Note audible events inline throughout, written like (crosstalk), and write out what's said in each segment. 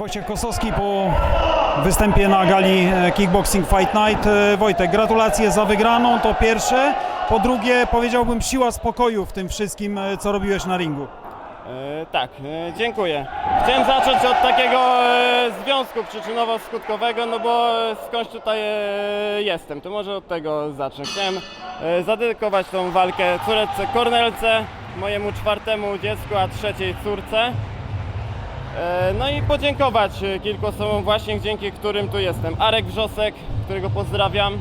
Wojciech Kosowski po występie na gali e, Kickboxing Fight Night. E, Wojtek, gratulacje za wygraną, to pierwsze. Po drugie, powiedziałbym siła spokoju w tym wszystkim, e, co robiłeś na ringu. E, tak, e, dziękuję. Chciałem zacząć od takiego e, związku przyczynowo-skutkowego, no bo skądś tutaj e, jestem, to może od tego zacznę. Chciałem e, zadedykować tą walkę córeczce Kornelce, mojemu czwartemu dziecku, a trzeciej córce. E, No i podziękować e, kilku osobom właśnie, dzięki którym tu jestem. Arek Wrzosek, którego pozdrawiam,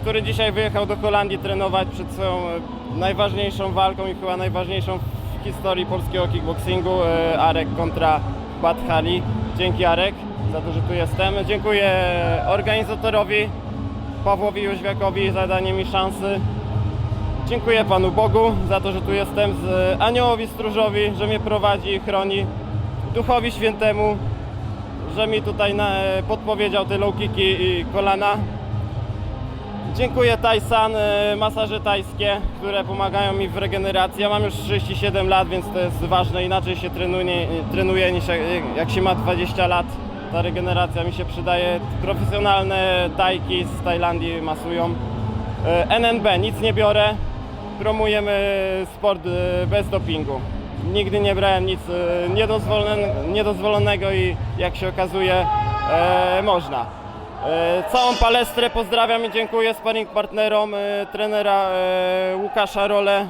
który dzisiaj wyjechał do Holandii trenować przed swoją e, najważniejszą walką i chyba najważniejszą w historii polskiego kickboxingu. Arek kontra Badhali. Dzięki Arek za to, że tu jestem. Dziękuję organizatorowi Pawłowi Jóźwiakowi za danie mi szansy. Dziękuję Panu Bogu za to, że tu jestem, z Aniołowi Stróżowi, że mnie prowadzi i chroni, Duchowi Świętemu, że mi tutaj na, podpowiedział te low kicki i kolana. Dziękuję Tajsan, e, masaże tajskie, które pomagają mi w regeneracji. Ja mam już 37 lat, więc to jest ważne. Inaczej się trenuje, trenuje niż jak, jak się ma 20 lat. Ta regeneracja mi się przydaje. Profesjonalne tajki z Tajlandii masują. E, NNB, nic nie biorę. Promujemy sport e, bez dopingu. Nigdy nie brałem nic e, niedozwolone- niedozwolonego i jak się okazuje, e, można. E, Całą palestrę pozdrawiam i dziękuję sparring partnerom trenera Łukasza Role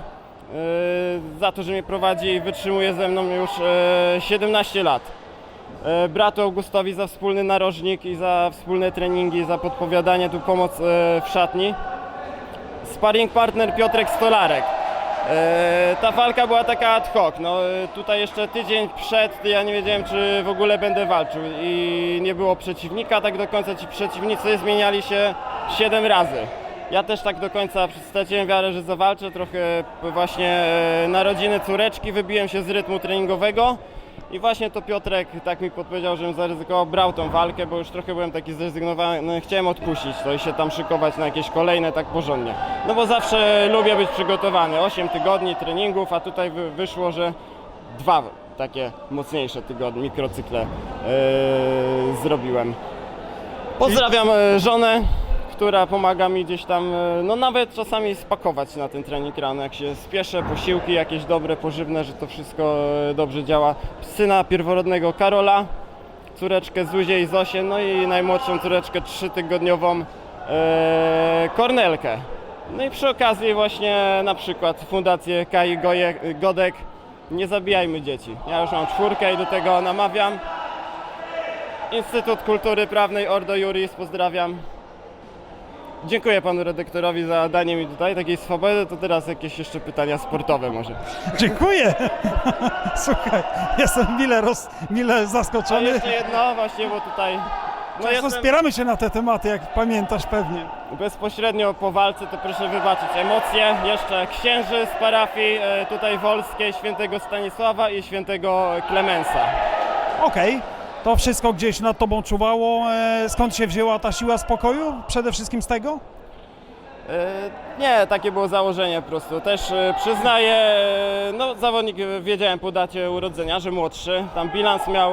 za to, że mnie prowadzi i wytrzymuje ze mną już e, 17 lat. Bratu Augustowi za wspólny narożnik i za wspólne treningi, za podpowiadanie, tu pomoc w szatni. Sparring partner Piotrek Stolarek. E, Ta walka była taka ad hoc. No, e, tutaj jeszcze tydzień przed ja nie wiedziałem, czy w ogóle będę walczył i nie było przeciwnika tak do końca. Ci przeciwnicy zmieniali się 7 razy. Ja też tak do końca straciłem wiarę, że zawalczę. Trochę właśnie e, narodziny córeczki wybiłem się z rytmu treningowego. I właśnie to Piotrek tak mi podpowiedział, żebym zaryzykował, brał tą walkę, bo już trochę byłem taki zrezygnowany, chciałem odpuścić to i się tam szykować na jakieś kolejne tak porządnie. No bo zawsze lubię być przygotowany, 8 tygodni treningów, a tutaj wy, wyszło, że dwa takie mocniejsze tygodnie, mikrocykle yy, zrobiłem. Pozdrawiam e, żonę, która pomaga mi gdzieś tam, e, no nawet czasami spakować na ten trening rano, jak się spieszę, posiłki jakieś dobre, pożywne, że to wszystko e, dobrze działa. Syna pierworodnego Karola, córeczkę Zuzię i Zosię, no i najmłodszą córeczkę trzytygodniową e, Kornelkę. No i przy okazji właśnie na przykład Fundację Kai Godek Nie zabijajmy dzieci. Ja już mam czwórkę i do tego namawiam. Instytut Kultury Prawnej Ordo Juris, pozdrawiam. Dziękuję panu redaktorowi za danie mi tutaj takiej swobody. To teraz jakieś jeszcze pytania sportowe może. Dziękuję! (laughs) Słuchaj, jestem mile, roz, mile A zaskoczony. jeszcze jedno właśnie, bo tutaj no Często jestem spieramy się na te tematy, jak pamiętasz pewnie. bezpośrednio po walce, to proszę wybaczyć emocje. Jeszcze księży z parafii e, tutaj wolskiej, świętego Stanisława i świętego Klemensa. Okej, to wszystko gdzieś nad tobą czuwało. E, Skąd się wzięła ta siła spokoju? Przede wszystkim z tego? E, Nie, takie było założenie po prostu. Też e, przyznaję, no zawodnik wiedziałem po dacie urodzenia, że młodszy. Tam bilans miał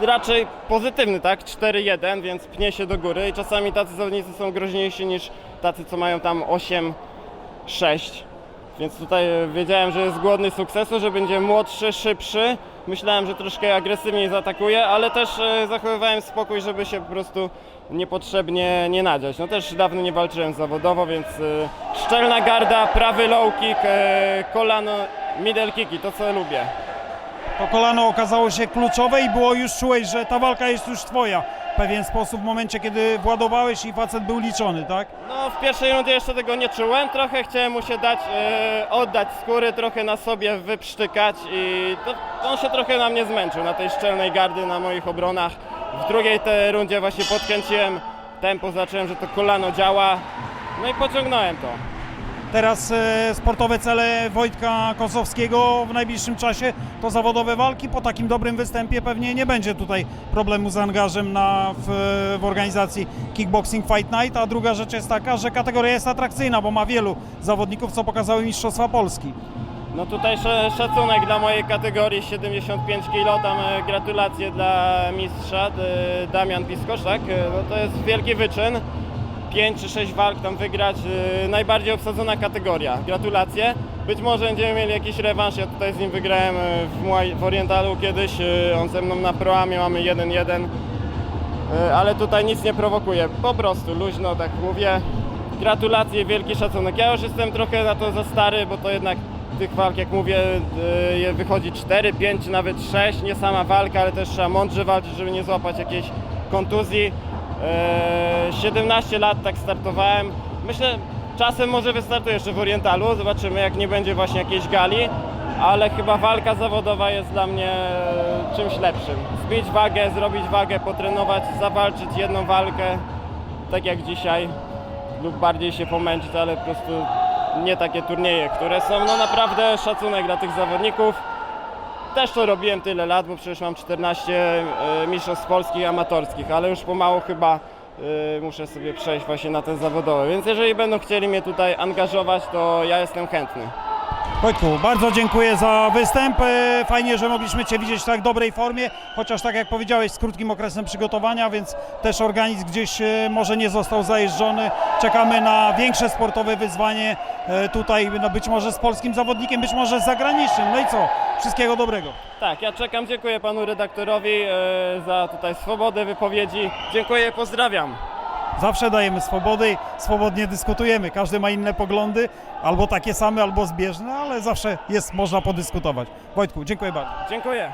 raczej pozytywny, tak? 4-1, więc pnie się do góry i czasami tacy zawodnicy są groźniejsi niż tacy, co mają tam 8-6. Więc tutaj wiedziałem, że jest głodny sukcesu, że będzie młodszy, szybszy. Myślałem, że troszkę agresywniej zaatakuje, ale też e, zachowywałem spokój, żeby się po prostu niepotrzebnie nie nadziać. No też dawno nie walczyłem zawodowo, więc e, szczelna garda, prawy low kick, e, kolano, middle kicki, to co lubię. To kolano okazało się kluczowe i było już czułeś, że ta walka jest już twoja. Pewien sposób w momencie, kiedy władowałeś i facet był liczony, tak? No w pierwszej rundzie jeszcze tego nie czułem, trochę chciałem mu się dać, e, oddać skóry, trochę na sobie wyprztykać i to, on się trochę na mnie zmęczył, na tej szczelnej gardy, na moich obronach. W drugiej tej rundzie właśnie podkręciłem tempo, zacząłem, że to kolano działa, no i pociągnąłem to. Teraz e, sportowe cele Wojtka Kosowskiego w najbliższym czasie to zawodowe walki. Po takim dobrym występie pewnie nie będzie tutaj problemu z angażem na, w, w organizacji Kickboxing Fight Night. A druga rzecz jest taka, że kategoria jest atrakcyjna, bo ma wielu zawodników, co pokazały Mistrzostwa Polski. No tutaj sz- szacunek dla mojej kategorii 75 kg, tam e, gratulacje dla mistrza Damian Piskosz, tak? E, No to jest wielki wyczyn. 5 czy 6 walk tam wygrać, e, najbardziej obsadzona kategoria. Gratulacje. Być może będziemy mieli jakiś rewanż, ja tutaj z nim wygrałem e, w, w Orientalu kiedyś, e, on ze mną na proamie, mamy 1-1. E, ale tutaj nic nie prowokuje. Po prostu luźno, tak mówię. Gratulacje, wielki szacunek. Ja już jestem trochę na to za stary, bo to jednak tych walk, jak mówię, wychodzi 4, 5 czy nawet 6. Nie sama walka, ale też trzeba mądrze walczyć, żeby nie złapać jakiejś kontuzji. E, 17 lat tak startowałem. Myślę, czasem może wystartuję jeszcze w Orientalu. Zobaczymy, jak nie będzie właśnie jakiejś gali. Ale chyba walka zawodowa jest dla mnie e, czymś lepszym. Zbić wagę, zrobić wagę, potrenować, zawalczyć jedną walkę, tak jak dzisiaj, lub bardziej się pomęczyć, ale po prostu nie takie turnieje, które są no naprawdę szacunek dla tych zawodników. Też to robiłem tyle lat, bo przecież mam 14 e, mistrzostw polskich amatorskich, ale już pomału chyba e, muszę sobie przejść właśnie na ten zawodowy. Więc jeżeli będą chcieli mnie tutaj angażować, to ja jestem chętny. Wojtku, bardzo dziękuję za występ. E, Fajnie, że mogliśmy Cię widzieć w tak dobrej formie, chociaż tak jak powiedziałeś, z krótkim okresem przygotowania, więc też organizm gdzieś e, może nie został zajeżdżony. Czekamy na większe sportowe wyzwanie e, tutaj, no być może z polskim zawodnikiem, być może z zagranicznym. No i co? Wszystkiego dobrego. Tak, ja czekam, dziękuję panu redaktorowi za tutaj swobodę wypowiedzi. Dziękuję, pozdrawiam. Zawsze dajemy swobody, swobodnie dyskutujemy. Każdy ma inne poglądy, albo takie same, albo zbieżne, ale zawsze jest można podyskutować. Wojtku, dziękuję bardzo. Dziękuję.